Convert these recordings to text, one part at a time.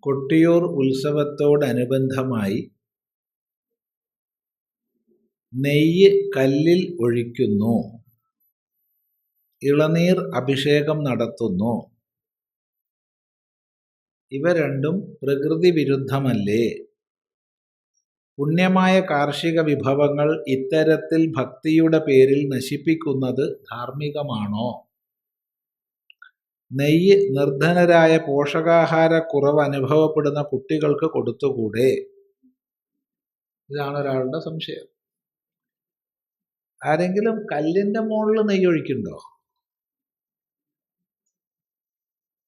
കൊട്ടിയൂർ ഉത്സവത്തോടനുബന്ധമായി നെയ്യ് കല്ലിൽ ഒഴിക്കുന്നു. ഇളനീർ അഭിഷേകം നടത്തുന്നു. ഇവ രണ്ടും പ്രകൃതി വിരുദ്ധമല്ലേ പുണ്യമായ കാർഷിക വിഭവങ്ങൾ ഇത്തരത്തിൽ ഭക്തിയുടെ പേരിൽ നശിപ്പിക്കുന്നത് ധാർമ്മികമാണോ? നെയ്യ് നിർധനരായ പോഷകാഹാരക്കുറവ് അനുഭവപ്പെടുന്ന കുട്ടികൾക്ക് കൊടുത്തുകൂടെ? ഇതാണ് ഒരാളുടെ സംശയം. ആരെങ്കിലും കല്ലിന്റെ മുകളിൽ നെയ്യ് ഒഴിക്കുന്നുണ്ടോ?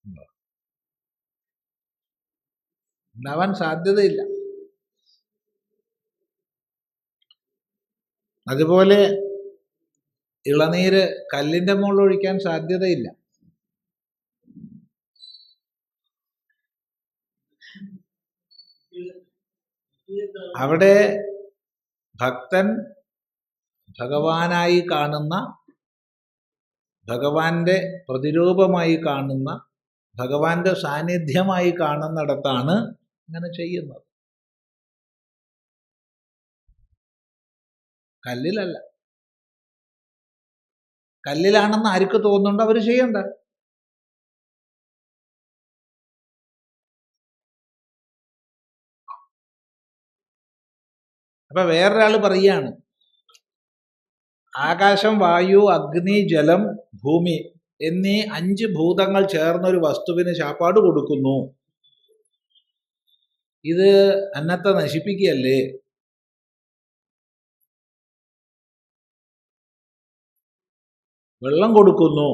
ഉണ്ടോ? ഉണ്ടാവാൻ സാധ്യതയില്ല. അതുപോലെ ഇളനീര് കല്ലിന്റെ മുകളിൽ ഒഴിക്കാൻ സാധ്യതയില്ല. അവിടെ ഭക്തൻ ഭഗവാനായി കാണുന്ന ഭഗവാന്റെ പ്രതിരൂപമായി കാണുന്ന ഭഗവാന്റെ സാന്നിധ്യമായി കാണുന്നിടത്താണ് അങ്ങനെ ചെയ്യുന്നത്. കല്ലിലല്ല. കല്ലിലാണെന്ന് ആർക്ക് തോന്നുന്നുണ്ടോ അവർ ചെയ്യണ്ട? അപ്പൊ വേറൊരാൾ പറയാണ് ആകാശം വായു അഗ്നി ജലം ഭൂമി എന്നീ അഞ്ച് ഭൂതങ്ങൾ ചേർന്നൊരു വസ്തുവിന് ശാപ്പാട് കൊടുക്കുന്നു. ഇത് അന്നത്തെ നശിപ്പിക്കുകയല്ലേ? വെള്ളം കൊടുക്കുന്നു.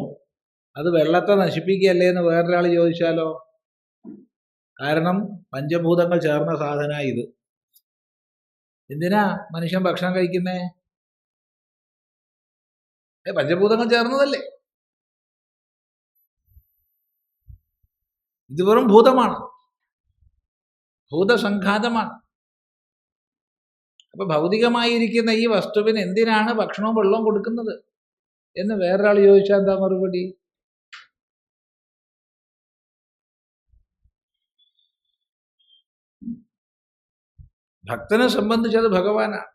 അത് വെള്ളത്തെ നശിപ്പിക്കുകയല്ലേ എന്ന് വേറൊരാൾ ചോദിച്ചാലോ? കാരണം പഞ്ചഭൂതങ്ങൾ ചേർന്ന സാധന ഇത്. എന്തിനാ മനുഷ്യൻ ഭക്ഷണം കഴിക്കുന്നേ? ഏ പഞ്ചഭൂതങ്ങൾ ചേർന്നതല്ലേ? ഇത് വെറും ഭൂതമാണ്. ഭൂതസംഘാതമാണ്. അപ്പൊ ഭൗതികമായിരിക്കുന്ന ഈ വസ്തുവിന് എന്തിനാണ് ഭക്ഷണവും വെള്ളവും കൊടുക്കുന്നത്? എന്ന് വേറൊരാൾ ചോദിച്ചാൽ എന്താ മറുപടി? ഭക്തനെ സംബന്ധിച്ച് അത് ഭഗവാനാണ്.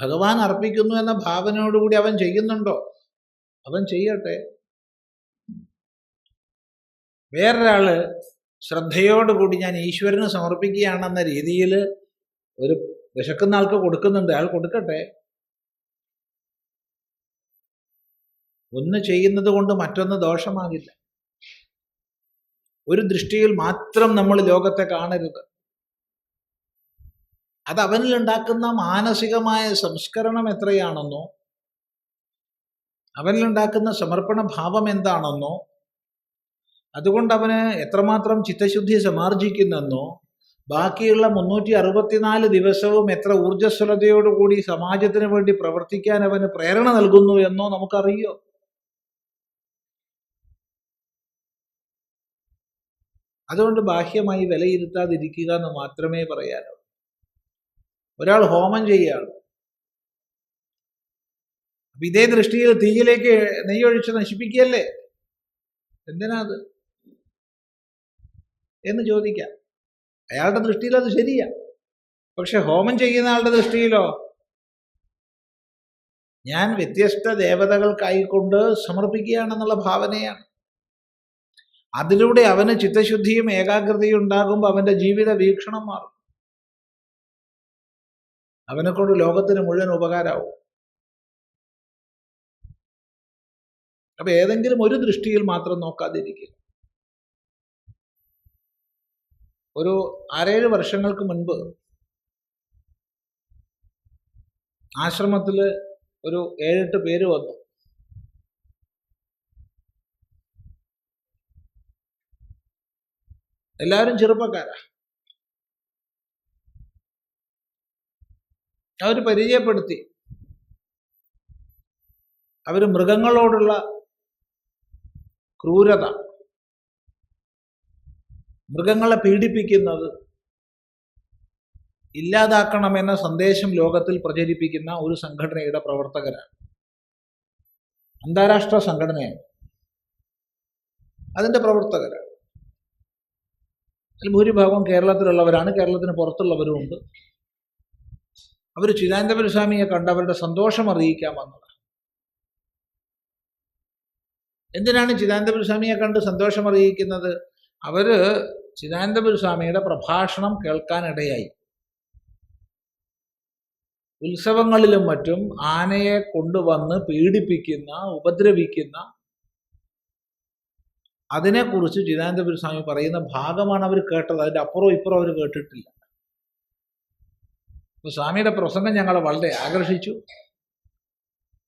ഭഗവാൻ അർപ്പിക്കുന്നു എന്ന ഭാവനയോടുകൂടി അവൻ ചെയ്യുന്നുണ്ടോ? അവൻ ചെയ്യട്ടെ. വേറൊരാൾ ശ്രദ്ധയോടുകൂടി ഞാൻ ഈശ്വരന് സമർപ്പിക്കുകയാണെന്ന രീതിയിൽ ഒരു വിശക്കുന്ന ആൾക്ക് കൊടുക്കുന്നുണ്ട്. അയാൾ കൊടുക്കട്ടെ. ഒന്ന് ചെയ്യുന്നത് കൊണ്ട് മറ്റൊന്ന് ദോഷമാകില്ല. ഒരു ദൃഷ്ടിയിൽ മാത്രം നമ്മൾ ലോകത്തെ കാണരുത്. അത് അവനിൽ ഉണ്ടാക്കുന്ന മാനസികമായ സംസ്കരണം എത്രയാണെന്നോ അവനിൽ ഉണ്ടാക്കുന്ന സമർപ്പണ ഭാവം എന്താണെന്നോ അതുകൊണ്ട് അവന് എത്രമാത്രം ചിത്തശുദ്ധി സമാർജിക്കുന്നെന്നോ ബാക്കിയുള്ള മുന്നൂറ്റി അറുപത്തിനാല് ദിവസവും എത്ര ഊർജസ്വലതയോടുകൂടി സമാജത്തിന് വേണ്ടി പ്രവർത്തിക്കാൻ അവന് പ്രേരണ നൽകുന്നു എന്നോ നമുക്കറിയോ? അതുകൊണ്ട് ബാഹ്യമായി വിലയിരുത്താതിരിക്കുക എന്ന് മാത്രമേ പറയാനുള്ളൂ. ഒരാൾ ഹോമം ചെയ്യുകയാണ്. അപ്പൊ ഇതേ ദൃഷ്ടിയിൽ തീയിലേക്ക് നെയ്യൊഴിച്ച് നശിപ്പിക്കുകയല്ലേ? എന്തിനാ അത്? എന്ന് ചോദിക്കാം. അയാളുടെ ദൃഷ്ടിയിൽ അത് ശരിയാ. പക്ഷെ ഹോമം ചെയ്യുന്ന ആളുടെ ദൃഷ്ടിയിലോ? ഞാൻ വ്യത്യസ്ത ദേവതകൾക്കായിക്കൊണ്ട് സമർപ്പിക്കുകയാണെന്നുള്ള ഭാവനയാണ്. അതിലൂടെ അവന് ചിത്തശുദ്ധിയും ഏകാഗ്രതയും ഉണ്ടാകുമ്പോൾ അവന്റെ ജീവിത വീക്ഷണം മാറും. അവനെ കൊണ്ട് ലോകത്തിന് മുഴുവൻ ഉപകാരമാവും. അപ്പൊ ഏതെങ്കിലും ഒരു ദൃഷ്ടിയിൽ മാത്രം നോക്കാതിരിക്കുക. ഒരു ആറേഴ് വർഷങ്ങൾക്ക് മുൻപ് ആശ്രമത്തിൽ ഒരു ഏഴെട്ട് പേര് വന്നു. എല്ലാവരും ചെറുപ്പക്കാരാ. അവർ പരിചയപ്പെടുത്തി. അവർ മൃഗങ്ങളോടുള്ള ക്രൂരത. മൃഗങ്ങളെ പീഡിപ്പിക്കുന്നത് ഇല്ലാതാക്കണമെന്ന സന്ദേശം ലോകത്തിൽ പ്രചരിപ്പിക്കുന്ന ഒരു സംഘടനയുടെ പ്രവർത്തകരാണ്. അന്താരാഷ്ട്ര സംഘടനയാണ്. അതിന്റെ പ്രവർത്തകരാണ്. അതിൽ ഭൂരിഭാഗവും കേരളത്തിലുള്ളവരാണ്. കേരളത്തിന് പുറത്തുള്ളവരുമുണ്ട്. അവർ ചിദാനന്ദപുര സ്വാമിയെ കണ്ട് അവരുടെ സന്തോഷം അറിയിക്കാൻ വന്നതാണ്. എന്തിനാണ് ചിദാനന്ദപുര സ്വാമിയെ കണ്ട് സന്തോഷം അറിയിക്കുന്നത്? അവർ ചിദാനന്ദപുരി സ്വാമിയുടെ പ്രഭാഷണം കേൾക്കാനിടയായി. ഉത്സവങ്ങളിലും മറ്റും ആനയെ കൊണ്ടുവന്ന് പീഡിപ്പിക്കുന്ന ഉപദ്രവിക്കുന്ന അതിനെക്കുറിച്ച് ചിദാനന്ദപുരി സ്വാമി പറയുന്ന ഭാഗമാണ് അവർ കേട്ടത്. അതിന്റെ അപ്പുറവും ഇപ്പുറവും അവർ കേട്ടിട്ടില്ല. അപ്പൊ സ്വാമിയുടെ പ്രസംഗം ഞങ്ങളെ വളരെ ആകർഷിച്ചു.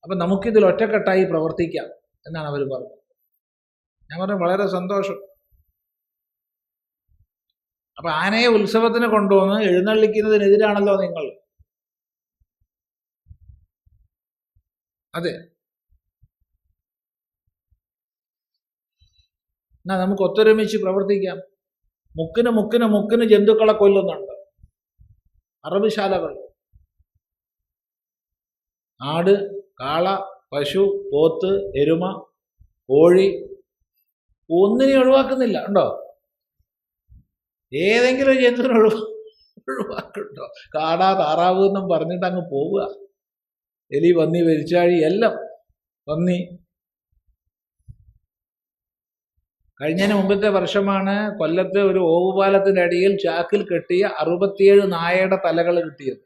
അപ്പൊ നമുക്കിതിൽ ഒറ്റക്കെട്ടായി പ്രവർത്തിക്കാം എന്നാണ് അവർ പറഞ്ഞത്. ഞാൻ പറഞ്ഞു വളരെ സന്തോഷം. അപ്പൊ ആനയെ ഉത്സവത്തിന് കൊണ്ടുവന്ന് എഴുന്നള്ളിക്കുന്നതിനെതിരാണല്ലോ നിങ്ങൾ. അതെ. എന്നാ നമുക്ക് ഒത്തൊരുമിച്ച് പ്രവർത്തിക്കാം. മുക്കിന് മുക്കിന് മുക്കിന് ജന്തുക്കളെ കൊല്ലുന്നുണ്ട്. അറബിശാലകൾ. ആട് കാള പശു പോത്ത് എരുമ കോഴി ഒന്നിനെ ഒഴിവാക്കുന്നില്ല. ഉണ്ടോ? ഏതെങ്കിലും ഒരു ജന്തുവിനെ ഒഴിവാ കാടാ താറാവ് എന്നും പറഞ്ഞിട്ട് അങ്ങ് പോവുക. എലി പന്നി വരിച്ചാഴി എല്ലാം പന്നി കഴിഞ്ഞതിന് മുമ്പത്തെ വർഷമാണ് കൊല്ലത്ത് ഒരു ഓവുപാലത്തിന്റെ അടിയിൽ ചാക്കിൽ കെട്ടിയ അറുപത്തിയേഴ് നായയുടെ തലകൾ കിട്ടിയത്.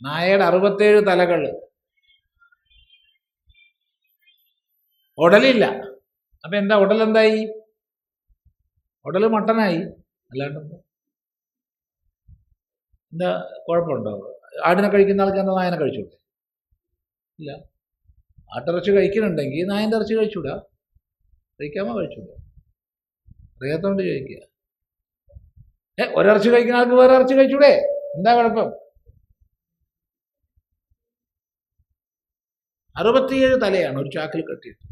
നായയുടെ അറുപത്തേഴ് തലകൾ. ഉടലില്ല. അപ്പൊ എന്താ ഉടൽ ഉടൽ മട്ടനായി. അല്ലാണ്ട് എന്താ? എന്താ കുഴപ്പമുണ്ടോ? ആടിനെ കഴിക്കുന്ന ആൾക്ക് എന്താ നായനെ കഴിച്ചൂടെ? ഇല്ല. ആട്ടിറച്ചി കഴിക്കുന്നുണ്ടെങ്കിൽ നായന്റെ ഇറച്ചി കഴിച്ചൂടാ. കഴിക്കാമോ? കഴിച്ചൂടാ. അറിയാത്തോണ്ട് ചോദിക്കുക ഏ ഒരിറച്ചി കഴിക്കുന്ന ആൾക്ക് വേറെ ഇറച്ചി കഴിച്ചൂടെ? എന്താ കുഴപ്പം? അറുപത്തിയേഴ് തലയാണ് ഒരു ചാക്കിൽ കെട്ടിയിട്ട്.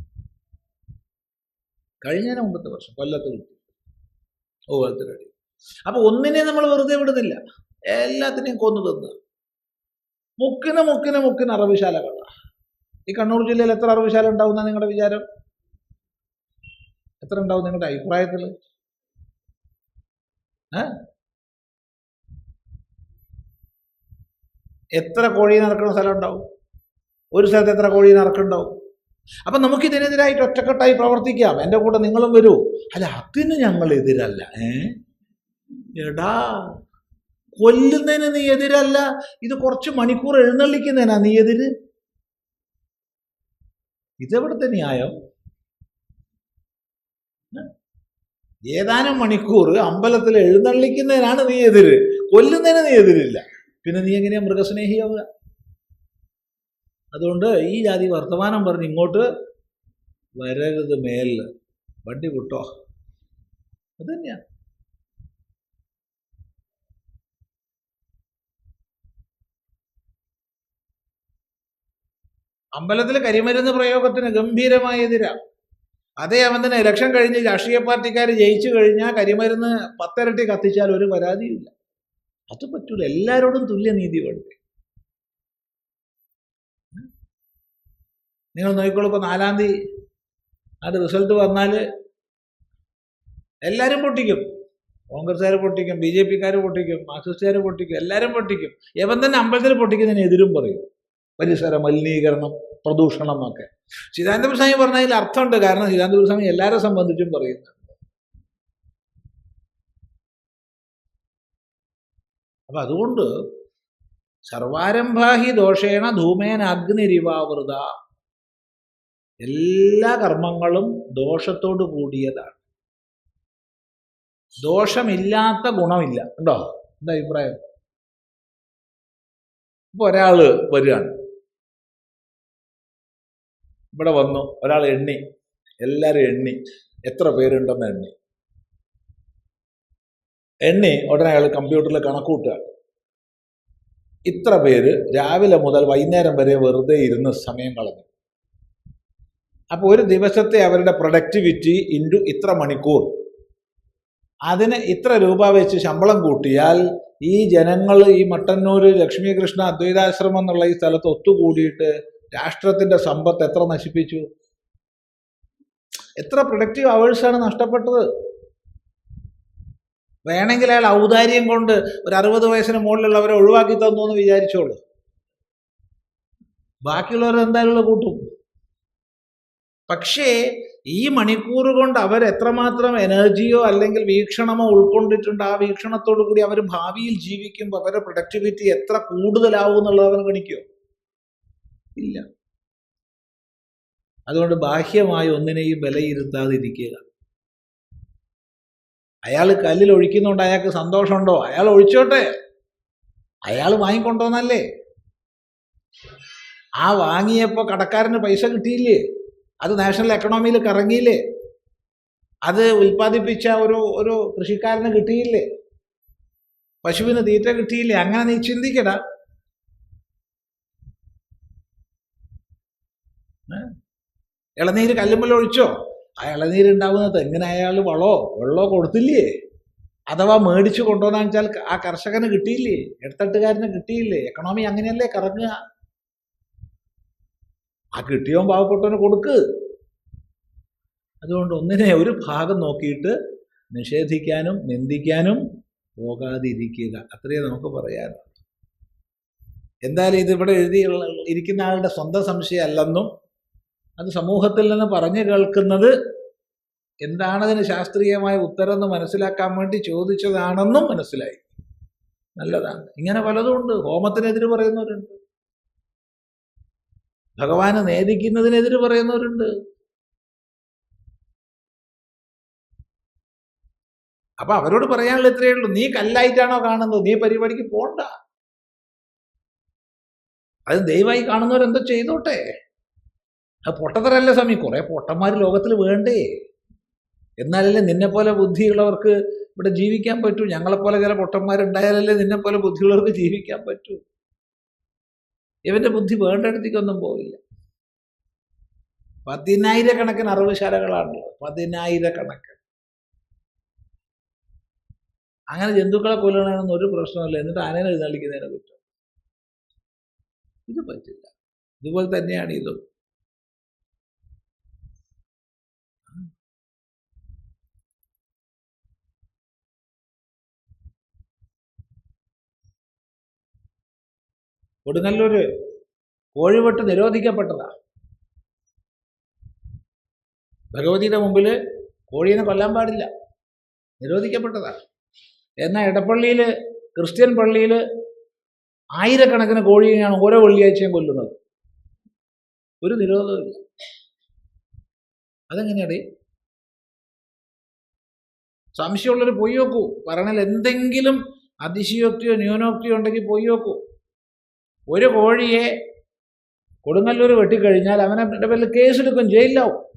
കഴിഞ്ഞതിന് മുമ്പത്തെ വർഷം കൊല്ലത്ത് കിട്ടി. ഓ കൊല്ലത്തിലടി അപ്പൊ ഒന്നിനെ നമ്മൾ വെറുതെ വിടുന്നില്ല. എല്ലാത്തിനെയും കൊന്നു തിന്ന്. മുക്കിന് മുക്കിന് മുക്കിന് അറവുശാലകളാണ് ഈ കണ്ണൂർ ജില്ലയിൽ എത്ര അറവുശാല ഉണ്ടാവുന്ന നിങ്ങളുടെ വിചാരം? എത്ര ഉണ്ടാവും നിങ്ങളുടെ അഭിപ്രായത്തിൽ എത്ര കോഴി നടക്കുന്ന സ്ഥലം ഉണ്ടാവും? ഒരു സ്ഥലത്ത് എത്ര കോഴി നടക്കുന്നുണ്ടാവും അപ്പൊ നമുക്ക് ഇതിനെതിരായിട്ട് ഒറ്റക്കെട്ടായി പ്രവർത്തിക്കാം. എന്റെ കൂടെ നിങ്ങളും വരൂ. അല്ല അതിന് ഞങ്ങൾ എതിരല്ല ഏ? എടാ കൊല്ലുന്നതിന് നീ എതിരല്ല. ഇത് കുറച്ച് മണിക്കൂർ എഴുന്നള്ളിക്കുന്നതിനാ നീ എതിര്? ഇതെവിടുത്തെ ന്യായം? ഏതാനും മണിക്കൂർ അമ്പലത്തിൽ എഴുന്നള്ളിക്കുന്നതിനാണ് നീ എതിര്. കൊല്ലുന്നതിന് നീ എതിരില്ല. പിന്നെ നീ എങ്ങനെയാ മൃഗസ്നേഹിയാവുക? അതുകൊണ്ട് ഈ ജാതി വർത്തമാനം പറഞ്ഞ് ഇങ്ങോട്ട് വരരുത് മേലിൽ വണ്ടി വിട്ടോ. അത് തന്നെയാണ് അമ്പലത്തിൽ കരിമരുന്ന് പ്രയോഗത്തിന് ഗംഭീരമായ എതിരാ. അതേ അവൻ തന്നെ ഇലക്ഷൻ കഴിഞ്ഞ് രാഷ്ട്രീയ പാർട്ടിക്കാർ ജയിച്ചു കഴിഞ്ഞാൽ കരിമരുന്ന് പത്തിരട്ടി കത്തിച്ചാൽ ഒരു പരാതിയില്ല അത് പറ്റൂല. എല്ലാവരോടും തുല്യനീതി വേണ്ടേ? നിങ്ങൾ നോക്കിക്കോളൂ ഇപ്പോൾ നാലാം തീയതി അത് റിസൾട്ട് വന്നാൽ എല്ലാവരും പൊട്ടിക്കും. കോൺഗ്രസ്സുകാർ പൊട്ടിക്കും ബി ജെ പിക്കാർ പൊട്ടിക്കും മാർക്സിസ്റ്റുകാർ പൊട്ടിക്കും എല്ലാവരും പൊട്ടിക്കും. എവൻ തന്നെ അമ്പലത്തിൽ പൊട്ടിക്കുന്നതിന് എതിരും പറയും. പരിസര മലിനീകരണം പ്രദൂഷണം ഒക്കെ. സ്വാമി പറഞ്ഞതിൽ അർത്ഥമുണ്ട്. കാരണം ചിദാനന്ദ സ്വാമി എല്ലാവരെ സംബന്ധിച്ചും പറയുന്നുണ്ട് അപ്പൊ അതുകൊണ്ട് സർവാരംഭാഹി ദോഷേണ ധൂമേന അഗ്നിരിവാവൃത. എല്ലാ കർമ്മങ്ങളും ദോഷത്തോട് കൂടിയതാണ്. ദോഷമില്ലാത്ത ഗുണമില്ല. ഉണ്ടോ എന്താ അഭിപ്രായം? ഇപ്പൊ ഒരാൾ വരികയാണ് ഇവിടെ വന്നു ഒരാൾ എണ്ണി. എല്ലാരും എണ്ണി. എത്ര പേരുണ്ടെന്ന് എണ്ണി. എണ്ണി ഉടനെ അയാൾ കമ്പ്യൂട്ടറിൽ കണക്കൂട്ടുക. ഇത്ര പേര് രാവിലെ മുതൽ വൈകുന്നേരം വരെ വെറുതെ ഇരുന്ന് സമയം കളഞ്ഞു. അപ്പോൾ ഒരു ദിവസത്തെ അവരുടെ പ്രൊഡക്ടിവിറ്റി ഇന്റു ഇത്ര മണിക്കൂർ. അതിന് ഇത്ര രൂപ വെച്ച് ശമ്പളം കൂട്ടിയാൽ ഈ ജനങ്ങൾ ഈ മട്ടന്നൂർ ലക്ഷ്മികൃഷ്ണ അദ്വൈതാശ്രമം എന്നുള്ള ഈ സ്ഥലത്ത് ഒത്തുകൂടിയിട്ട് രാഷ്ട്രത്തിന്റെ സമ്പത്ത് എത്ര നശിപ്പിച്ചു? എത്ര പ്രൊഡക്റ്റീവ് അവേഴ്സാണ് നഷ്ടപ്പെട്ടത്? വേണമെങ്കിൽ അയാൾ ഔദാര്യം കൊണ്ട് ഒരു അറുപത് വയസ്സിന് മുകളിലുള്ളവരെ ഒഴിവാക്കി തന്നു എന്ന് വിചാരിച്ചോളൂ. ബാക്കിയുള്ളവരെന്തായാലും കൂട്ടും. പക്ഷേ ഈ മണിക്കൂർ കൊണ്ട് അവർ എത്രമാത്രം എനർജിയോ അല്ലെങ്കിൽ വീക്ഷണമോ ഉൾക്കൊണ്ടിട്ടുണ്ട് ആ വീക്ഷണത്തോടു കൂടി അവർ ഭാവിയിൽ ജീവിക്കുമ്പോൾ അവരുടെ പ്രൊഡക്ടിവിറ്റി എത്ര കൂടുതലാവും എന്നുള്ളത് അവൻ ഗണിക്കോ? ഇല്ല. അതുകൊണ്ട് ബാഹ്യമായി ഒന്നിനെയും വിലയിരുത്താതിരിക്കുക. അയാൾ കല്ലിൽ ഒഴിക്കുന്നുണ്ട് അയാൾക്ക് സന്തോഷമുണ്ടോ? അയാൾ ഒഴിച്ചോട്ടെ. അയാൾ വാങ്ങിക്കൊണ്ടോന്നല്ലേ ആ വാങ്ങിയപ്പോൾ കടക്കാരന് പൈസ കിട്ടിയില്ലേ? അത് നാഷണൽ എക്കണോമിയിൽ കറങ്ങിയില്ലേ? അത് ഉൽപ്പാദിപ്പിച്ച ഒരു ഒരു കൃഷിക്കാരന് കിട്ടിയില്ലേ? പശുവിന് തീറ്റ കിട്ടിയില്ലേ? അങ്ങനെ നീ ചിന്തിക്കടാ. ഇളനീര് കല്ലുമ്മൽ ഒഴിച്ചോ? ആ ഇളനീര് ഉണ്ടാവുന്നത് എങ്ങനെ അയാൾ വളോ? വെള്ളോ കൊടുത്തില്ലേ? അഥവാ മേടിച്ചു കൊണ്ടുവന്നാന്ന് വെച്ചാൽ ആ കർഷകന് കിട്ടിയില്ലേ? ഇടത്തട്ടുകാരന് കിട്ടിയില്ലേ? എക്കണോമി അങ്ങനെയല്ലേ കറങ്ങുക? ആ കിട്ടിയോ പാവപ്പെട്ടവന് കൊടുക്ക്. അതുകൊണ്ട് ഒന്നിനെ ഒരു ഭാഗം നോക്കിയിട്ട് നിഷേധിക്കാനും നിന്ദിക്കാനും പോകാതിരിക്കുക. അത്രയേ നമുക്ക് പറയാനുള്ളൂ. എന്തായാലും ഇതിവിടെ എഴുതി ഇരിക്കുന്ന ആളുടെ സ്വന്തം സംശയമല്ലെന്നും അത് സമൂഹത്തിൽ നിന്ന് പറഞ്ഞു കേൾക്കുന്നത് എന്താണതിന് ശാസ്ത്രീയമായ ഉത്തരം എന്ന് മനസ്സിലാക്കാൻ വേണ്ടി ചോദിച്ചതാണെന്നും മനസ്സിലായി. നല്ലതാണ്. ഇങ്ങനെ പലതും ഉണ്ട്. ഹോമത്തിനെതിര് പറയുന്നവരുണ്ട്. ഭഗവാന് നേദിക്കുന്നതിനെതിര് പറയുന്നവരുണ്ട്. അപ്പൊ അവരോട് പറയാനുള്ള ഇത്രയേ ഉള്ളൂ. നീ കല്ലായിട്ടാണോ കാണുന്നത്? നീ പരിപാടിക്ക് പോണ്ട. അത് ദയവായി കാണുന്നവരെന്തോ ചെയ്തോട്ടെ. അത് പൊട്ടത്തരല്ല സ്വാമി. കുറെ പൊട്ടന്മാർ ലോകത്തിൽ വേണ്ടേ. എന്നാലല്ലേ നിന്നെ പോലെ ബുദ്ധിയുള്ളവർക്ക് ഇവിടെ ജീവിക്കാൻ പറ്റൂ. ഞങ്ങളെപ്പോലെ ചില പൊട്ടന്മാരുണ്ടായാലല്ലേ നിന്നെ പോലെ ബുദ്ധിയുള്ളവർക്ക് ജീവിക്കാൻ പറ്റൂ. ഇവന്റെ ബുദ്ധി വേണ്ടിടത്തേക്കൊന്നും പോവില്ല പതിനായിരക്കണക്കിന് അറിവുശാലകളാണല്ലോ പതിനായിരക്കണക്കിന്. അങ്ങനെ ജന്തുക്കളെ കൊല്ലണമെന്ന് ഒരു പ്രശ്നമില്ല എന്നിട്ട് ആനേനെ എഴുന്നള്ളിക്കുന്നതിനെ കുറ്റം. ഇത് പറ്റില്ല. ഇതുപോലെ തന്നെയാണ് ഇതും. കൊടുങ്ങല്ലൂര് കോഴിവെട്ട് നിരോധിക്കപ്പെട്ടതാ. ഭഗവതിയുടെ മുമ്പിൽ കോഴീനെ കൊല്ലാൻ പാടില്ല. നിരോധിക്കപ്പെട്ടതാ. എന്നാൽ ഇടപ്പള്ളിയിൽ ക്രിസ്ത്യൻ പള്ളിയിൽ ആയിരക്കണക്കിന് കോഴീനെയാണ് ഓരോ വെള്ളിയാഴ്ചയും കൊല്ലുന്നത്. ഒരു നിരോധനമില്ല അതെങ്ങനെയാണ് സംശയമുള്ളവർ പോയി നോക്കൂ പറഞ്ഞാൽ എന്തെങ്കിലും അതിശയോക്തിയോ ന്യൂനോക്തിയോ ഉണ്ടെങ്കിൽ പോയി നോക്കൂ ഒരു കോഴിയെ കൊടുങ്ങല്ലൂർ വെട്ടിക്കഴിഞ്ഞാൽ അവനെ പേരിൽ കേസെടുക്കും ജയിലിലാവും.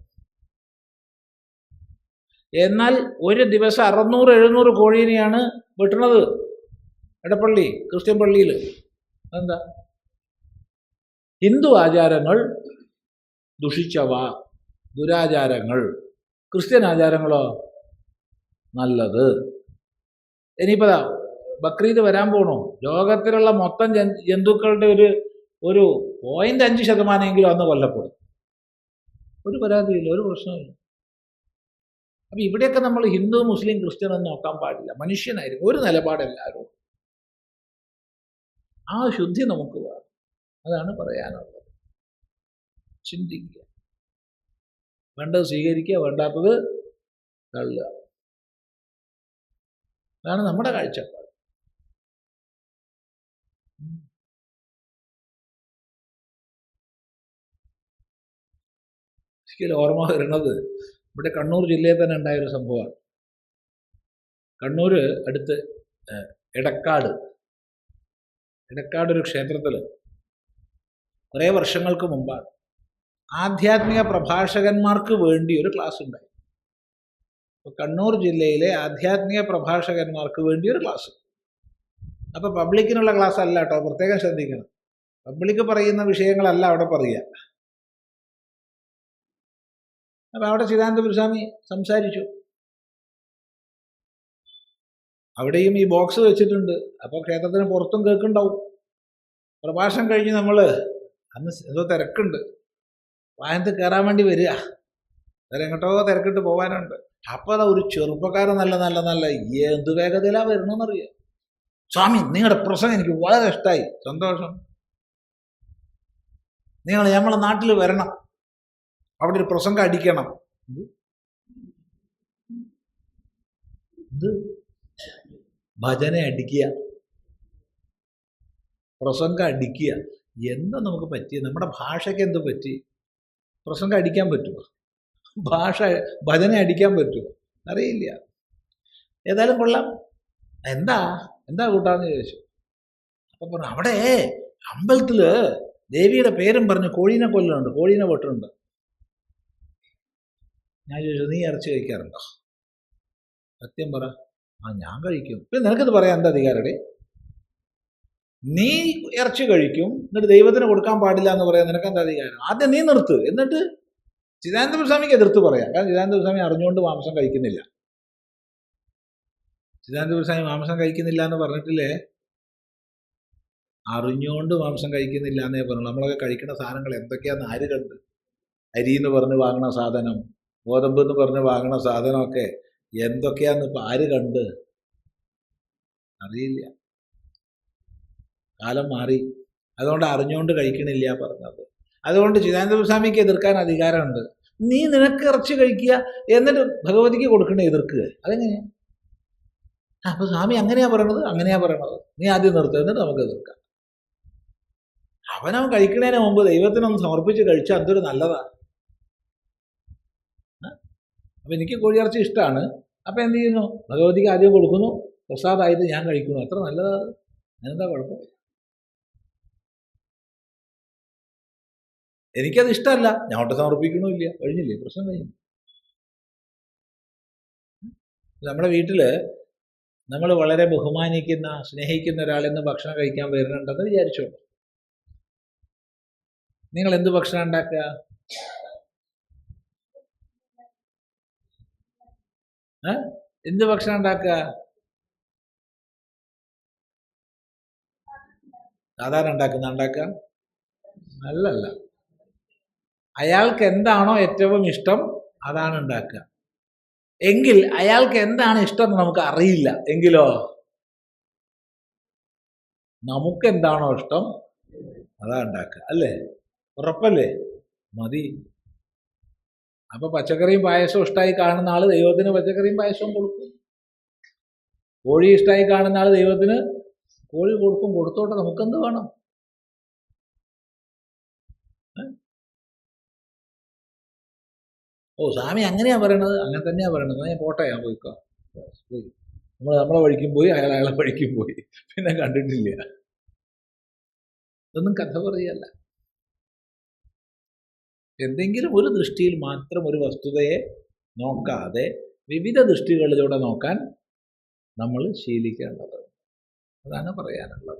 എന്നാൽ ഒരു ദിവസം അറുന്നൂറ് എഴുന്നൂറ് കോഴീനെയാണ് വെട്ടണത് എടപ്പള്ളി ക്രിസ്ത്യൻ പള്ളിയിൽ. എന്താ ഹിന്ദു ആചാരങ്ങൾ ദുഷിച്ചവ ദുരാചാരങ്ങൾ. ക്രിസ്ത്യൻ ആചാരങ്ങളോ? നല്ലത്. ഇനിയിപ്പോൾ ബക്രീദ് വരാൻ പോണോ. ലോകത്തിലുള്ള മൊത്തം ജന്തുക്കളുടെ ഒരു ഒരു പോയിന്റ് അഞ്ച് ശതമാനമെങ്കിലും അന്ന് കൊല്ലപ്പെടും. ഒരു പരാതിയില്ല ഒരു പ്രശ്നമില്ല അപ്പൊ ഇവിടെയൊക്കെ നമ്മൾ ഹിന്ദു മുസ്ലിം ക്രിസ്ത്യൻ എന്ന് നോക്കാൻ പാടില്ല. മനുഷ്യനായിരിക്കും. ഒരു നിലപാടെല്ലാവരും ആ ശുദ്ധി നമുക്ക് വേണം. അതാണ് പറയാനുള്ളത്. ചിന്തിക്കുക. വേണ്ടത് സ്വീകരിക്കുക വേണ്ടാത്തത് തള്ളുക. അതാണ് നമ്മുടെ കാഴ്ചപ്പാട്. എനിക്ക് ഓർമ്മ വരുന്നത് ഇവിടെ കണ്ണൂർ ജില്ലയിൽ തന്നെ ഉണ്ടായ ഒരു സംഭവമാണ്. കണ്ണൂർ അടുത്ത് എടക്കാട്. എടക്കാട് ഒരു ക്ഷേത്രത്തിൽ കുറേ വർഷങ്ങൾക്ക് മുമ്പാണ് ആധ്യാത്മിക പ്രഭാഷകന്മാർക്ക് വേണ്ടി ഒരു ക്ലാസ് ഉണ്ടായി. അപ്പോൾ കണ്ണൂർ ജില്ലയിലെ ആധ്യാത്മിക പ്രഭാഷകന്മാർക്ക് വേണ്ടി ഒരു ക്ലാസ്. അപ്പോൾ പബ്ലിക്കിനുള്ള ക്ലാസ് അല്ല കേട്ടോ പ്രത്യേകം ശ്രദ്ധിക്കണം. പബ്ലിക് പറയുന്ന വിഷയങ്ങളല്ല അവിടെ പറയുക. അപ്പോൾ അവിടെ ഗുരുസ്വാമി സംസാരിച്ചു. അവിടെയും ഈ ബോക്സ് വെച്ചിട്ടുണ്ട്. അപ്പോൾ ക്ഷേത്രത്തിന് പുറത്തും കേൾക്കുണ്ടാവും പ്രഭാഷണം കഴിഞ്ഞ് നമ്മൾ അന്ന് എന്തോ തിരക്കുണ്ട്. വാഹനത്തിൽ കയറാൻ വേണ്ടി വരിക. വേറെ എങ്ങോട്ടോ തിരക്കിട്ട് പോകാനുണ്ട് അപ്പോൾ അതാ ഒരു ചെറുപ്പക്കാരൻ നല്ല നല്ല നല്ല എന്ത് വേഗതയിലാണ് വരണമെന്നറിയാം സ്വാമി നിങ്ങളുടെ പ്രസംഗം എനിക്ക് വളരെ ഇഷ്ടമായി സന്തോഷം. നിങ്ങൾ നമ്മളെ നാട്ടിൽ വരണം. അവിടെ ഒരു പ്രസംഗം അടിക്കണം. ഭജന അടിക്കുക. പ്രസംഗം അടിക്കുക. എന്താ നമുക്ക് പറ്റിയ? നമ്മുടെ ഭാഷയ്ക്ക് എന്ത് പറ്റി? പ്രസംഗം അടിക്കാൻ പറ്റുമോ? ഭാഷ ഭജന അടിക്കാൻ പറ്റുമോ? അറിയില്ല. ഏതായാലും കൊള്ളാം. എന്താ? എന്താ കൂട്ടാന്ന് ചോദിച്ചു. അപ്പം പറഞ്ഞു അവിടെ അമ്പലത്തിൽ ദേവിയുടെ പേരും പറഞ്ഞ് കോഴീനെ കൊല്ലുന്നുണ്ട്. കോഴീനെ വെട്ടുന്നുണ്ട്. ഞാൻ ചോദിച്ചു നീ ഇറച്ചി കഴിക്കാറുണ്ടോ? സത്യം പറ. ആ ഞാൻ കഴിക്കും. പിന്നെ നിനക്കിത് പറയാൻ എന്താ അധികാരടെ നീ ഇറച്ചി കഴിക്കും എന്നിട്ട് ദൈവത്തിന് കൊടുക്കാൻ പാടില്ല എന്ന് പറയാൻ നിനക്ക് എന്താ അധികാരം? ആദ്യം നീ നിർത്ത്. എന്നിട്ട് ചിദാനന്ദ സ്വാമിക്ക് എതിർത്ത് പറയാം. കാരണം ചിദാനന്ദ സ്വാമി അറിഞ്ഞുകൊണ്ട് മാംസം കഴിക്കുന്നില്ല. ചിദാനന്ദ സ്വാമി മാംസം കഴിക്കുന്നില്ല എന്ന് പറഞ്ഞിട്ടില്ലേ? അറിഞ്ഞുകൊണ്ട് മാംസം കഴിക്കുന്നില്ല എന്നേ പറഞ്ഞു നമ്മളൊക്കെ കഴിക്കുന്ന സാധനങ്ങൾ എന്തൊക്കെയാന്ന് ആര് കണ്ട്? അരി എന്ന് പറഞ്ഞ് വാങ്ങണ സാധനം. ഗോതമ്പ് എന്ന് പറഞ്ഞ് വാങ്ങണ സാധനമൊക്കെ എന്തൊക്കെയാന്ന് ഇപ്പം ആര് കണ്ട്? അറിയില്ല. കാലം മാറി. അതുകൊണ്ട് അറിഞ്ഞുകൊണ്ട് കഴിക്കണില്ല പറഞ്ഞത്. അതുകൊണ്ട് ചിദാനന്ദ സ്വാമിക്ക് എതിർക്കാൻ അധികാരമുണ്ട്. നീ നിനക്ക് ഇറച്ചി കഴിക്കുക എന്നിട്ട് ഭഗവതിക്ക് കൊടുക്കണേ എതിർക്കുക അതെങ്ങനെയാ? അപ്പൊ സ്വാമി അങ്ങനെയാ പറയണത് അങ്ങനെയാ പറയണത്. നീ ആദ്യം നിർത്തുക എന്നിട്ട് നമുക്ക് എതിർക്കാം. അവനവൻ കഴിക്കണതിന് മുമ്പ് ദൈവത്തിനൊന്ന് സമർപ്പിച്ച് കഴിച്ചാൽ എന്തൊരു നല്ലതാ. ആ? അപ്പൊ എനിക്ക് കോഴിയിറച്ചി ഇഷ്ടമാണ് അപ്പോൾ എന്ത് ചെയ്യുന്നു? ഭഗവതിക്ക് ആദ്യം കൊടുക്കുന്നു. പ്രസാദായത് ഞാൻ കഴിക്കുന്നു. അത്ര നല്ലതാണ്. അത്. അതിനെന്താ കുഴപ്പം? എനിക്കത് ഇഷ്ടമല്ല. ഞാൻ ഒട്ട് സമർപ്പിക്കണമില്ല. കഴിഞ്ഞില്ലേ? പ്രശ്നം കഴിഞ്ഞു. നമ്മുടെ വീട്ടിൽ നമ്മൾ വളരെ ബഹുമാനിക്കുന്ന സ്നേഹിക്കുന്ന ഒരാളിൽ നിന്ന് ഭക്ഷണം കഴിക്കാൻ വരുന്നുണ്ടെന്ന് വിചാരിച്ചോ നിങ്ങൾ എന്ത് ഭക്ഷണം ഉണ്ടാക്കുക? എന്ത് ഭക്ഷണം ഉണ്ടാക്കുക? സാധാരണ ഉണ്ടാക്കുന്ന ഉണ്ടാക്കുക? നല്ലല്ല. അയാൾക്ക് എന്താണോ ഏറ്റവും ഇഷ്ടം അതാണ് ഉണ്ടാക്കുക. എങ്കിൽ അയാൾക്ക് എന്താണ് ഇഷ്ടം എന്ന് നമുക്ക് അറിയില്ല. എങ്കിലോ? നമുക്ക് എന്താണോ ഇഷ്ടം അതാ ഉണ്ടാക്കുക. അല്ലേ? ഉറപ്പല്ലേ? മതി. അപ്പൊ പച്ചക്കറിയും പായസവും ഇഷ്ടമായി കാണുന്ന ആൾ ദൈവത്തിന് പച്ചക്കറിയും പായസവും കൊടുക്കും. കോഴി ഇഷ്ടമായി കാണുന്ന ആൾ ദൈവത്തിന് കോഴി കൊടുക്കും. കൊടുത്തോട്ടെ നമുക്കെന്ത് വേണം? ഓ സ്വാമി അങ്ങനെയാ പറയണത്? അങ്ങനെ തന്നെയാ പറയണത്. ഞാൻ പോട്ടെ ഞാൻ പോയിക്കോ. പോയി. നമ്മൾ നമ്മളെ വഴിക്കും പോയി അയാൾ അയാളെ വഴിക്കും പോയി. പിന്നെ കണ്ടിട്ടില്ല. ഇതൊന്നും കഥ പറയല്ല. എന്തെങ്കിലും ഒരു ദൃഷ്ടിയിൽ മാത്രം ഒരു വസ്തുതയെ നോക്കാതെ വിവിധ ദൃഷ്ടികളിലൂടെ നോക്കാൻ നമ്മൾ ശീലിക്കേണ്ടത് അതാണ് പറയാനുള്ളത്.